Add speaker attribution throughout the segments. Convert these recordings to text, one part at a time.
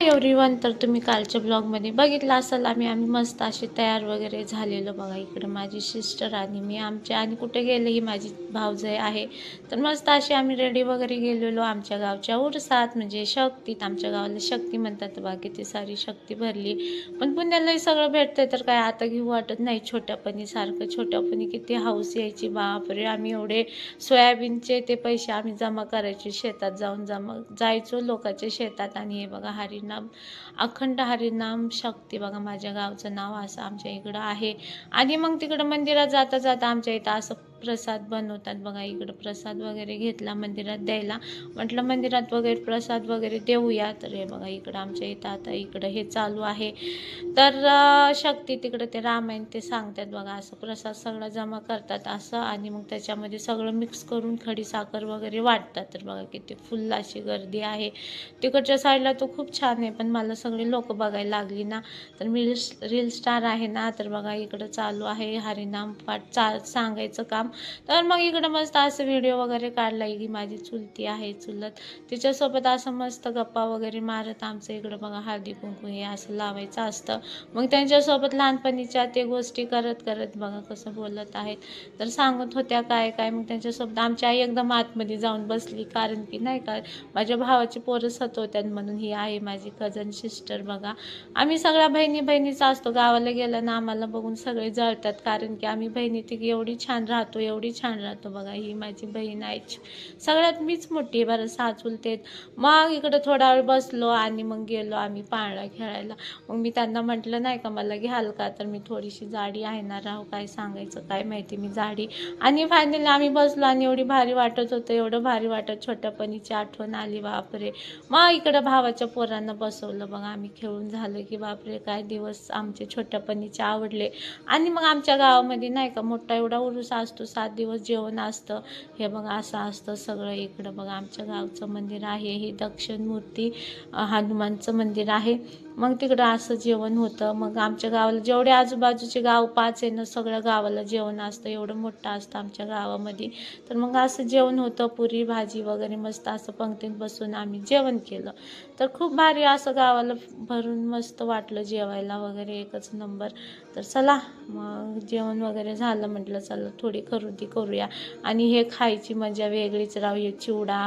Speaker 1: Everyone तर तुम्ही कालच्या ब्लॉगमध्ये बघितलं असाल आम्ही आम्ही मस्त असे तयार वगैरे झालेलो. बघा इकडं माझी सिस्टर आणि मी आमच्या आणि कुठे गेले ही माझी भावजय आहे तर मस्त असे आम्ही रेडी वगैरे गेलेलो आमच्या गावच्या उरसात. म्हणजे शक्तीत आमच्या गावाला शक्ती म्हणतात बाकी ती सारी शक्ती भरली. पण पुण्यालाही सगळं भेटतंय तर काय आता घेऊ वाटत नाही. छोट्यापणी सारखं छोट्यापणी किती हाऊस यायची बापरे आम्ही एवढे सोयाबीनचे ते पैसे आम्ही जमा करायचे शेतात जाऊन जमा जायचो लोकांच्या शेतात. आणि हे बघा हरिनाम. अखंड हरिनाम शक्ती. बघा माझ्या गावचं नाव असं आमच्या इकडं आहे. आणि मग तिकडं मंदिरात जाता जाता आमच्या इथं असं प्रसाद बनवतात बघा इकडं. प्रसाद वगैरे घेतला मंदिरात द्यायला. म्हटलं मंदिरात वगैरे प्रसाद वगैरे देऊया. तर हे बघा इकडं आमच्या इथं आता इकडं हे चालू आहे. तर शक्ती तिकडं ते रामायण ते सांगतात बघा. असं प्रसाद सगळा जमा करतात असं आणि मग त्याच्यामध्ये सगळं मिक्स करून खडी साखर वगैरे वाटतात. तर बघा किती फुल अशी गर्दी आहे. तिकडच्या साईडला तो खूप छान आहे पण मला सगळे लोक बघायला लागली ना. तर मी रील स्टार आहे ना. तर बघा इकडं चालू आहे. हरिनाम पाठ चा सांगायचं काम. तर मग इकडं मस्त असं व्हिडिओ वगैरे काढला की माझी चुलती आहे चुलत. तिच्यासोबत असं मस्त गप्पा वगैरे मारत आमचं इकडं बघा हळदी कुंकू हे असं लावायचं असतं. मग त्यांच्यासोबत लहानपणीच्या ते गोष्टी करत करत बघा कसं बोलत आहेत. तर सांगत होत्या काय काय. मग त्यांच्यासोबत आमची आई एकदम आतमध्ये जाऊन बसली. कारण की नाही का माझ्या भावाची पोरं सतवत्यात म्हणून ही आहे माझी कझन सिस्टर बघा. आम्ही सगळ्या बहिणी बहिणीचा असतो. गावाला गेलं ना आम्हाला बघून सगळे जळतात. कारण की आम्ही बहिणी ती एवढी छान राहतो एवढी छान राहतो बघा ही माझी बहीण आहे. सगळ्यात मीच मोठी आहे बरं सहा चुलतेत मग इकडं थोडा वेळ बसलो आणि मग गेलो आम्ही पाळणा खेळायला. मग मी त्यांना म्हटलं नाही का मला घ्याल का? तर मी थोडीशी जाडी आहे ना राहू काय सांगायचं काय माहिती मी जाडी. आणि फायनली आम्ही बसलो आणि एवढी भारी वाटत होतं एवढं भारी वाटत छोट्यापणीची आठवण आली बापरे. मग इकडं भावाच्या पोरांना बसवलं बघा आम्ही खेळून झालं की बापरे काय दिवस आमचे छोट्यापणीचे आवडले. आणि मग आमच्या गावामध्ये नाही का मोठा एवढा उरुसा असतो सात दिवस जेवण असतं. हे बघा असं असतं सगळं इकडं. बघा आमच्या गावचं मंदिर आहे. ही दक्षिण मूर्ती हनुमानचं मंदिर आहे. मग तिकडं असं जेवण होतं. मग आमच्या गावाला जेवढे आजूबाजूचे गाव पाच आहे ना सगळ्या गावाला जेवण असतं. एवढं मोठं असतं आमच्या गावामध्ये. तर मग असं जेवण होतं पुरी भाजी वगैरे मस्त असं पंक्तीत बसून आम्ही जेवण केलं. तर खूप भारी असं गावाला भरून मस्त वाटलं जेवायला वगैरे एकच नंबर. तर चला मग जेवण वगैरे झालं म्हटलं चला थोडी खरेदी करूया. आणि हे खायची मजा वेगळीच राहू हे चिवडा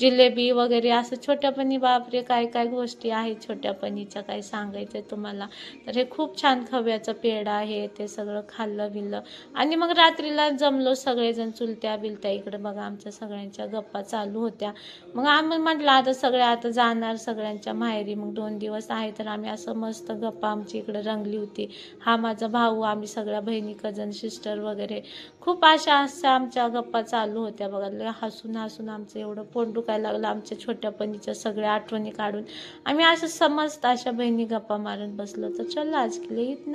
Speaker 1: जिलेबी वगैरे असं छोट्यापणी बापरे काय काय गोष्टी आहेत छोट्यापणीच्या. काय सांगायचं तुम्हाला. तर हे खूप छान खव्याचं पेढा आहे ते सगळं खाल्लं बिल्लं. आणि मग रात्रीला जमलो सगळेजण चुलत्या बिलत्या इकडे बघा आमच्या सगळ्यांच्या गप्पा चालू होत्या. मग आम्ही म्हटलं आता सगळे आता जाणार सगळ्यांच्या माहेरी मग दोन दिवस आहे तर आम्ही असं मस्त गप्पा आमची इकडे रंगली होती. हा माझा भाऊ आम्ही सगळ्या बहिणी कजन सिस्टर वगैरे. खूप अशा अशा आमच्या गप्पा चालू होत्या बघा. हसून हसून आमचं एवढं पोट दुखायला लागलं आमच्या छोट्यापणीच्या सगळ्या आठवणी काढून. आम्ही असं समजत अशा बहिणी गप्पा मारत बसलो. तर चला आज के लिए इतना